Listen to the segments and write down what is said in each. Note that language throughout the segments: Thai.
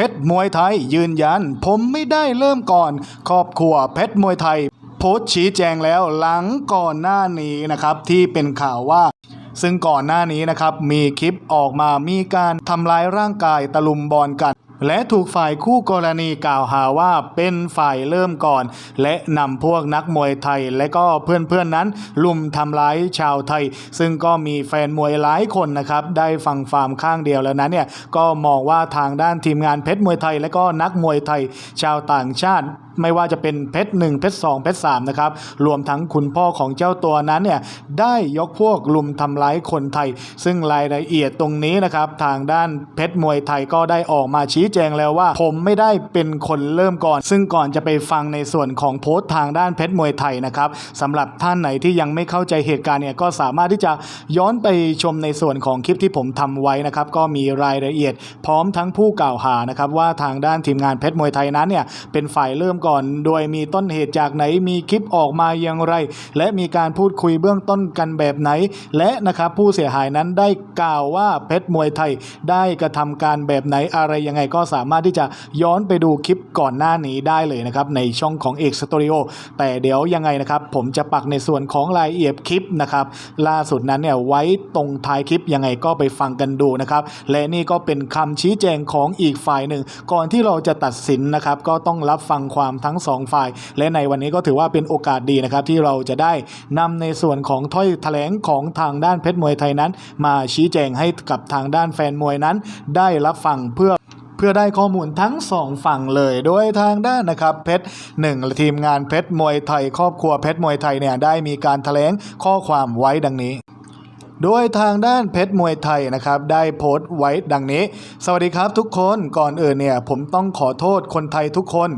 เพชรมวยไทย ยืนยัน ผมไม่ได้เริ่มก่อน ครอบครัวเพชรมวยไทย โพสต์ชี้แจงแล้วหลังก่อนหน้านี้นะครับที่เป็นข่าวว่าซึ่งก่อนหน้านี้นะครับมีคลิปออกมามีการทำร้ายร่างกายตะลุมบอลกัน และถูกฝ่ายคู่กรณีกล่าวหาว่าเป็นฝ่ายเริ่มก่อน และนำพวกนักมวยไทยและก็เพื่อนๆนั้น ลุมทำร้ายชาวไทย ซึ่งก็มีแฟนมวยหลายคนนะครับ ได้ฟังฟาร์มข้างเดียวแล้วนั้นเนี่ยก็มองว่าทางด้านทีมงานเพชรมวยไทย และก็นักมวยไทยชาวต่างชาติ ไม่ว่าจะเป็นเพชรหนึ่งเพชรสองเพชรสามนะครับรวมทั้งคุณพ่อของเจ้าตัวนั้นเนี่ยได้ยกพวกลุมทำร้ายคนไทย ซึ่งรายละเอียดตรงนี้นะครับทางด้านเพชรมวยไทยก็ได้ออกมาชี้แจงแล้วว่า ผมไม่ได้เป็นคนเริ่มก่อน ซึ่งก่อนจะไปฟังในส่วนของโพสต์ทางด้านเพชรมวยไทยนะครับสำหรับท่านไหนที่ยังไม่เข้าใจเหตุการณ์เนี่ยก็สามารถที่จะย้อนไปชมในส่วนของคลิปที่ผมทำไว้นะครับก็มีรายละเอียด พร้อมทั้งผู้กล่าวหานะครับว่าทางด้านทีมงานเพชรมวยไทยนั้นเนี่ยเป็นฝ่ายเริ่มก่อนโดยมีต้นเหตุจากไหนมีคลิปออกมาอย่างไร และมีการพูดคุยเบื้องต้นกันแบบไหน และนะครับผู้เสียหายนั้นได้กล่าวว่าเพชรมวยไทยได้กระทำการแบบไหนอะไรยังไงก็สามารถที่จะย้อนไปดูคลิปก่อนหน้านี้ได้เลยนะครับในช่องของเอกสตูดิโอแต่เดี๋ยวยังไงนะครับผมจะปักในส่วนของรายละเอียดคลิปนะครับล่าสุดนั้นเนี่ยไว้ตรงท้ายคลิปยังไงก็ไปฟังกันดูนะครับและนี่ก็เป็นคำชี้แจงของอีกฝ่ายหนึ่ง ก่อนที่เราจะตัดสินนะครับก็ต้องรับฟังความทั้งสองฝ่าย และในวันนี้ก็ถือว่าเป็นโอกาสดีนะครับที่เราจะได้นำในส่วนของถ้อยแถลงของทางด้านเพชรมวยไทยนั้น มาชี้แจงให้กับทางด้านแฟนมวยนั้น ได้รับฟังเพื่อเพื่อได้ข้อมูลทั้งสองฝั่งเลย โดยทางด้านนะครับเพชรหนึ่งทีมงานเพชรมวยไทย ครอบครัวเพชรมวยไทยเนี่ยได้มีการแถลงข้อความไว้ดังนี้ โดยทางด้านเพชรมวยไทยนะครับได้โพสต์ไว้ดังนี้ สวัสดีครับทุกคนก่อนอื่นเนี่ยผมต้องขอโทษคนไทยทุกคน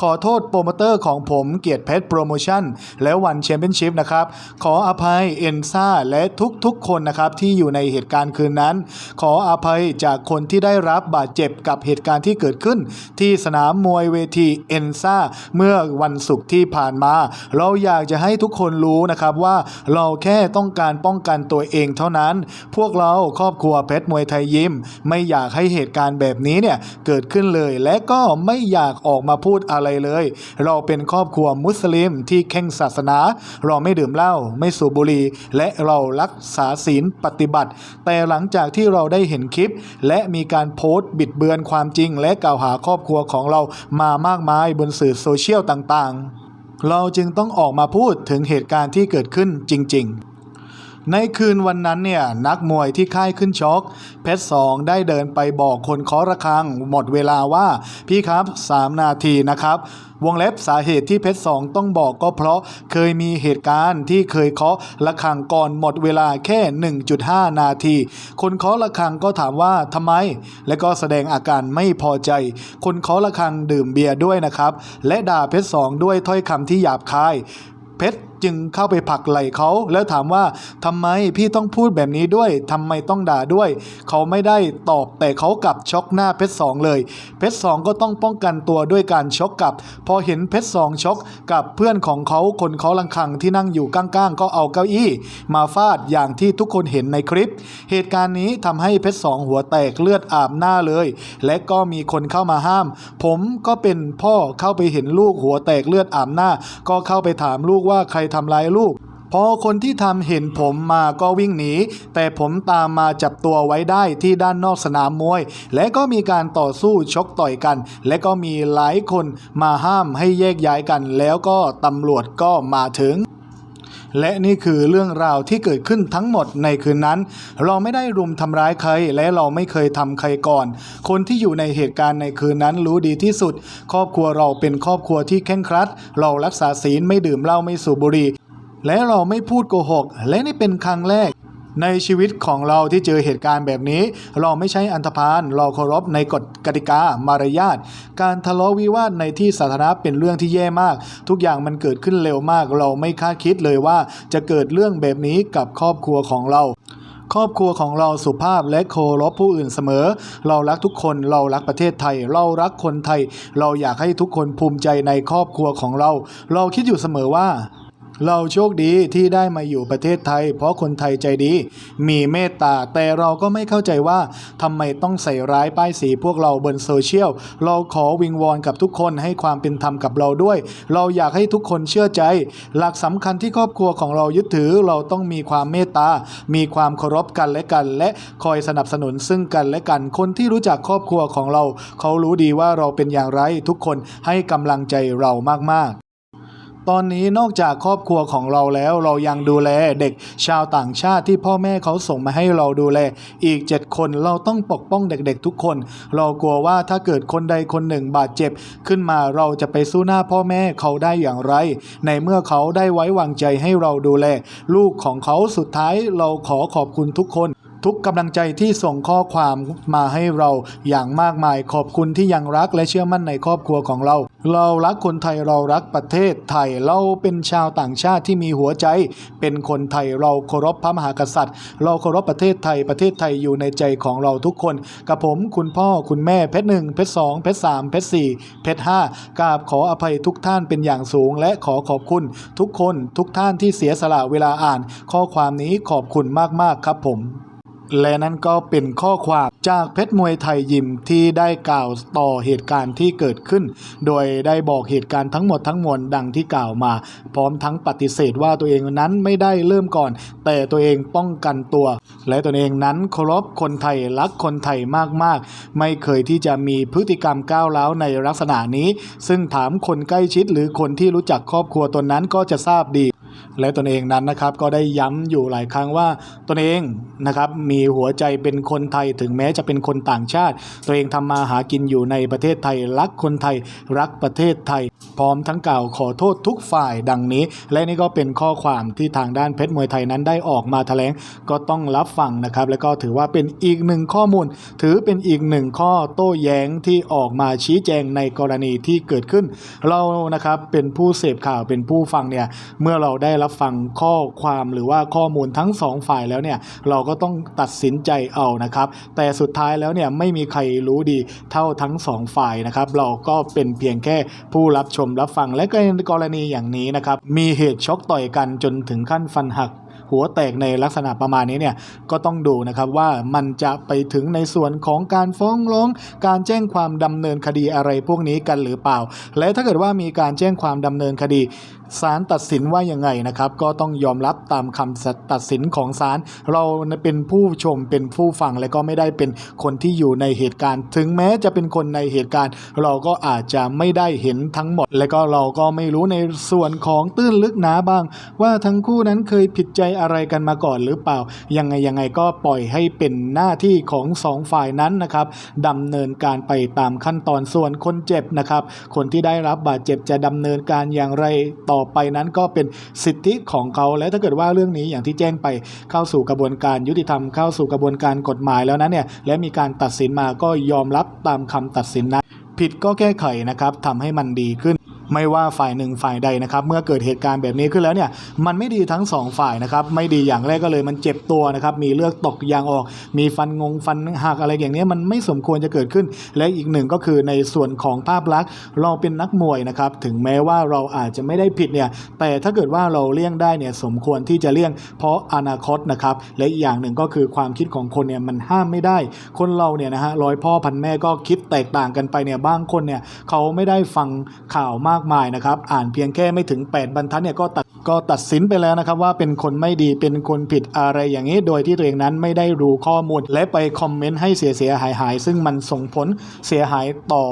ขอโทษโปรโมเตอร์ของผมเกียรติเพชรโปรโมชั่น และวันแชมเปี้ยนชิพนะครับ ขออภัยเอ็นซ่าและทุกๆคนนะครับที่อยู่ในเหตุการณ์คืนนั้น ขออภัยจากคนที่ได้รับบาดเจ็บกับเหตุการณ์ที่เกิดขึ้น ที่สนามมวยเวทีเอ็นซ่าเมื่อวันศุกร์ที่ผ่านมา เราอยากจะให้ทุกคนรู้นะครับว่าเราแค่ต้องการป้องกันตัวเองเท่านั้น พวกเราครอบครัวเพชรมวยไทยยิมไม่อยากให้เหตุการณ์แบบนี้เนี่ยเกิดขึ้นเลยและก็ไม่อยากออกมาพูดอะไรเลย เราเป็นครอบครัวมุสลิมที่เข่งศาสนา เราไม่ดื่มเหล้าไม่สูบบุหรี่และเรารักษาศีลปฏิบัติ แต่หลังจากที่เราได้เห็นคลิป และมีการโพสต์บิดเบือนความจริง และกล่าวหาครอบครัวของเรามามากมายบนสื่อโซเชียลต่างๆ เราจึงต้องออกมาพูดถึงเหตุการณ์ที่เกิดขึ้นจริง ๆ ในคืนวันนั้นเนี่ยนักมวยที่ค่ายขึ้นชกเพชรสองได้เดินไปบอกคนเคาะระฆังหมดเวลาว่าพี่ครับ 3 นาทีนะครับวงเล็บสาเหตุที่เพชรสองต้องบอกก็เพราะเคยมีเหตุการณ์ที่เคยเคาะระฆังก่อนหมดเวลาแค่ 1.5 นาที คนเคาะระฆังก็ถามว่าทำไม และก็แสดงอาการไม่พอใจ คนเคาะระฆังดื่มเบียร์ด้วยนะครับ และด่าเพชรสองด้วยถ้อยคำที่หยาบคาย เพชร จึงเข้าไปผลักไหล่เขาแล้วถามว่าทำไมพี่ต้องพูดแบบนี้ด้วยทำไมต้องด่าด้วย เขาไม่ได้ตอบแต่เขากลับช็อกหน้าเพชรสองเลย เพชรสองก็ต้องป้องกันตัวด้วยการช็อกกลับ พอเห็นเพชรสองช็อกกับเพื่อนของเขาคนเขาลังคังที่นั่งอยู่ก้างๆ ก็เอาเก้าอี้ มาฟาดอย่างที่ทุกคนเห็นในคลิป เหตุการณ์นี้ทำให้เพชรสองหัวแตกเลือดอาบหน้าเลย และก็มีคนเข้ามาห้าม ผมก็เป็นพ่อเข้าไปเห็นลูกหัวแตกเลือดอาบหน้า ก็เข้าไปถามลูกว่าใครทำร้ายลูก พอคนที่ทำเห็นผมมาก็วิ่งหนี แต่ผมตามมาจับตัวไว้ได้ที่ด้านนอกสนามมวย และก็มีการต่อสู้ชกต่อยกัน และก็มีหลายคนมาห้ามให้แยกย้ายกัน แล้วก็ตำรวจก็มาถึง และนี่คือเรื่องราวที่เกิดขึ้นทั้งหมดในคืนนั้น เราไม่ได้รุมทำร้ายใคร และเราไม่เคยทำใครก่อน คนที่อยู่ในเหตุการณ์ในคืนนั้นรู้ดีที่สุด ครอบครัวเราเป็นครอบครัวที่เข่งครัด เรารักษาศีลไม่ดื่มเหล้าไม่สูบบุหรี่และเราไม่พูดโกหก และนี่เป็นครั้งแรก ในชีวิตของเราที่เจอเหตุการณ์แบบนี้ เราไม่ใช่อันธพาลเราเคารพในกฎกติกามารยาทการทะเลาะวิวาทในที่สาธารณะเป็นเรื่องที่แย่มาก ทุกอย่างมันเกิดขึ้นเร็วมาก เราไม่คาดคิดเลยว่าจะเกิดเรื่องแบบนี้กับครอบครัวของเราครอบครัวของเราสุภาพและเคารพผู้อื่นเสมอ เรารักทุกคน เรารักประเทศไทย เรารักคนไทย เราอยากให้ทุกคนภูมิใจในครอบครัวของเรา เราคิดอยู่เสมอว่า เราโชคดีที่ได้มาอยู่ประเทศไทย เพราะคนไทยใจดี มีเมตตา แต่เราก็ไม่เข้าใจว่าทำไมต้องใส่ร้ายป้ายสีพวกเราบนโซเชียล เราขอวิงวอนกับทุกคนให้ความเป็นธรรมกับเราด้วย เราอยากให้ทุกคนเชื่อใจ หลักสำคัญที่ครอบครัวของเรายึดถือ เราต้องมีความเมตตา มีความเคารพกันและกัน และคอยสนับสนุนซึ่งกันและกัน คนที่รู้จักครอบครัวของเรา เขารู้ดีว่าเราเป็นอย่างไรทุกคนให้กำลังใจเรามากๆ ตอนนี้นอกจากครอบครัวของเราแล้วเรายังดูแลเด็กชาวต่างชาติที่พ่อแม่เขาส่งมาให้เราดูแลอีก 7 คนเราต้องปกป้องเด็กๆทุกคน เรากลัวว่าถ้าเกิดคนใดคนหนึ่งบาดเจ็บ ขึ้นมาเราจะไปสู้หน้าพ่อแม่เขาได้อย่างไร ในเมื่อเขาได้ไว้วางใจให้เราดูแล ลูกของเขาสุดท้ายเราขอขอบคุณทุกคน ทุกกำลังใจที่ส่งข้อความมาให้เราอย่างมากมาย ขอบคุณที่ยังรักและเชื่อมั่นในครอบครัวของเรา เรารักคนไทยเรารักประเทศไทยเราเป็นชาวต่างชาติที่มีหัวใจ เป็นคนไทยเราเคารพพระมหากษัตริย์ เราเคารพประเทศไทยประเทศไทยอยู่ในใจของเราทุกคนกับผมคุณพ่อคุณแม่เพชรหนึ่งเพชรสองเพชรสามเพชรสี่เพชรห้ากราบขออภัยทุกท่านเป็นอย่างสูง และขอขอบคุณ ทุกคนทุกท่านที่เสียสละเวลาอ่าน ข้อความนี้ขอบคุณมากๆครับผม และนั่นก็เป็นข้อความจากเพชรมวยไทยยิมที่ได้กล่าวต่อเหตุการณ์ที่เกิดขึ้น โดยได้บอกเหตุการณ์ทั้งหมดทั้งมวลดังที่กล่าวมา พร้อมทั้งปฏิเสธว่าตัวเองนั้นไม่ได้เริ่มก่อน แต่ตัวเองป้องกันตัว และตัวเองนั้นเคารพคนไทยรักคนไทยมากๆ ไม่เคยที่จะมีพฤติกรรมก้าวร้าวในลักษณะนี้ ซึ่งถามคนใกล้ชิดหรือคนที่รู้จักครอบครัวตนนั้นก็จะทราบดี และตนเองนั้นนะครับก็ได้ย้ำอยู่หลายครั้งว่าตนเองนะครับมีหัวใจเป็นคนไทยถึงแม้จะเป็นคนต่างชาติ ตัวเองทำมาหากินอยู่ในประเทศไทยรักคนไทยรักประเทศไทย พร้อมทั้งกล่าวขอโทษทุกฝ่ายดังนี้ และนี่ก็เป็นข้อความที่ทางด้านเพชรมวยไทยนั้นได้ออกมาแถลงก็ต้องรับฟังนะครับ และก็ถือว่าเป็นอีกหนึ่งข้อมูล ถือเป็นอีกหนึ่งข้อโต้แย้งที่ออกมาชี้แจงในกรณีที่เกิดขึ้น เรานะครับเป็นผู้เสพข่าวเป็นผู้ฟังเนี่ยเมื่อเราได้ได้รับฟังข้อความหรือว่าข้อมูลทั้งสองฝ่ายแล้วเนี่ยเราก็ต้องตัดสินใจเอานะครับ แต่สุดท้ายแล้วเนี่ยไม่มีใครรู้ดีเท่าทั้งสองฝ่ายนะครับ เราก็เป็นเพียงแค่ผู้รับชมรับฟังและก็ในกรณีอย่างนี้นะครับ มีเหตุชกต่อยกันจนถึงขั้นฟันหักหัวแตกในลักษณะประมาณนี้เนี่ยก็ต้องดูนะครับว่ามันจะไปถึงในส่วนของการฟ้องร้อง การแจ้งความดำเนินคดีอะไรพวกนี้กันหรือเปล่า และถ้าเกิดว่ามีการแจ้งความดำเนินคดี ศาลตัดสินว่ายังไงนะครับ ก็ต้องยอมรับตามคำตัดสินของศาลเราเป็นผู้ชมเป็นผู้ฟังและก็ไม่ได้เป็นคนที่อยู่ในเหตุการณ์ ถึงแม้จะเป็นคนในเหตุการณ์ เราก็อาจจะไม่ได้เห็นทั้งหมด และก็เราก็ไม่รู้ในส่วนของตื้นลึกหนาบ้าง ว่าทั้งคู่นั้นเคยผิดใจอะไรกันมาก่อนหรือเปล่า ยังไงยังไงก็ปล่อยให้เป็นหน้าที่ของสองฝ่ายนั้นนะครับดำเนินการไปตามขั้นตอนส่วนคนเจ็บนะครับ คนที่ได้รับบาดเจ็บจะดำเนินการอย่างไรต่อไปนั้นก็เป็นสิทธิของเขา และถ้าเกิดว่าเรื่องนี้อย่างที่แจ้งไปเข้าสู่กระบวนการยุติธรรมเข้าสู่กระบวนการกฎหมายแล้วนั้นเนี่ยและมีการตัดสินมาก็ยอมรับตามคำตัดสินนั้นผิดก็แก้ไขนะครับทำให้มันดีขึ้น ไม่ว่าฝ่ายหนึ่งฝ่ายใดนะครับ เมื่อเกิดเหตุการณ์แบบนี้ขึ้นแล้วเนี่ยมันไม่ดีทั้งสองฝ่ายนะครับ ไม่ดีอย่างแรกก็เลยมันเจ็บตัวนะครับ มีเลือดตกยางออก มีฟันงงฟันหักอะไรอย่างนี้มันไม่สมควรจะเกิดขึ้น และอีกหนึ่งก็คือในส่วนของภาพลักษณ์ เราเป็นนักมวยนะครับ ถึงแม้ว่าเราอาจจะไม่ได้ผิดเนี่ยแต่ถ้าเกิดว่าเราเลี่ยงได้เนี่ยสมควรที่จะเลี่ยง เพราะอนาคตนะครับและอีกอย่างหนึ่งก็คือความคิดของคนเนี่ยมันห้ามไม่ได้ คนเราเนี่ยนะฮะร้อยพ่อพันแม่ก็คิดแตกต่างกันไปเนี่ยบางคนเนี่ยเขาไม่ได้ฟังข่าวมากมายนะครับ อ่านเพียงแค่ไม่ถึง 8 บรรทัดเนี่ยก็ตัด ก็ตัดสินไปแล้วนะครับว่าเป็นคนไม่ดีเป็นคนผิดอะไรอย่างนี้ โดยที่ตัวเองนั้นไม่ได้รู้ข้อมูล และไปคอมเมนต์ให้เสียเสียหายหาย ซึ่งมันส่งผลเสียหายต่อ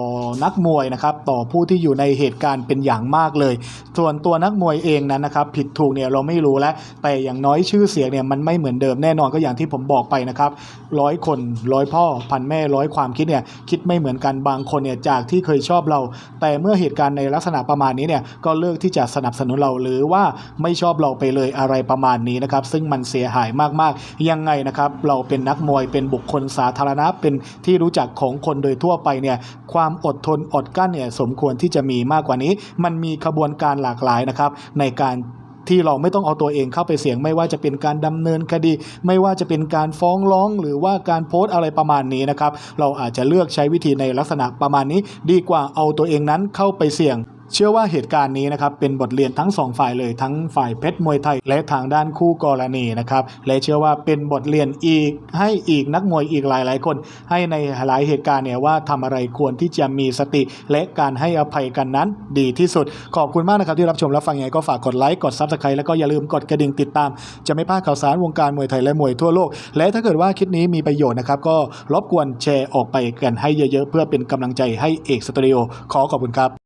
นักมวยนะครับต่อผู้ที่อยู่ในเหตุการณ์เป็นอย่างมากเลย ส่วนตัวนักมวยเองนั้นนะครับผิดถูกเนี่ยเราไม่รู้แล้วแต่อย่างน้อยชื่อเสียงเนี่ยมันไม่เหมือนเดิมแน่นอนก็อย่างที่ผมบอกไปนะครับร้อยคนร้อยพ่อพันแม่ร้อยความคิดเนี่ยคิดไม่เหมือนกันบางคนเนี่ยจากที่เคยชอบเรา แต่เมื่อเหตุการณ์ในลักษณะประมาณนี้เนี่ยก็เลือกที่จะสนับสนุนเราหรือว่าไม่ชอบเราไปเลยอะไรประมาณนี้นะครับ ซึ่งมันเสียหายมากๆ ยังไงนะครับ เราเป็นนักมวยเป็นบุคคลสาธารณะเป็นที่รู้จักของคนโดยทั่วไปเนี่ยความอดทนอดกลั้นเนี่ยสมควรที่จะมีมากกว่านี้ มันมีขบวนการหลากหลายนะครับ ในการที่เราไม่ต้องเอาตัวเองเข้าไปเสี่ยงไม่ว่าจะเป็นการดำเนินคดี ไม่ว่าจะเป็นการฟ้องร้องหรือว่าการโพสต์อะไรประมาณนี้นะครับ เราอาจจะเลือกใช้วิธีในลักษณะประมาณนี้ ดีกว่าเอาตัวเองนั้นเข้าไปเสี่ยง เชื่อว่าเหตุการณ์นี้นะครับเป็นบทเรียนทั้งสองฝ่ายเลยทั้งฝ่ายเพชรมวยไทย และทางด้านคู่กรณีนะครับและเชื่อว่าเป็นบทเรียนอีกให้อีกนักมวยอีกหลายๆคน ให้ในหลายเหตุการณ์เนี่ยว่าทำอะไรควรที่จะมีสติ และการให้อภัยกันนั้นดีที่สุด ขอบคุณมากนะครับที่รับชมรับฟังยังไงก็ฝากกดไลค์กดซับสไครต์แล้วก็อย่าลืมกดกระดิ่งติดตาม จะไม่พลาดข่าวสารวงการมวยไทยและมวยทั่วโลก และถ้าเกิดว่าคลิปนี้มีประโยชน์นะครับก็รบกวนแชร์ออกไปกันให้เยอะๆ เพื่อเป็นกำลังใจให้เอกสตูดิโอขอขอบคุณครับ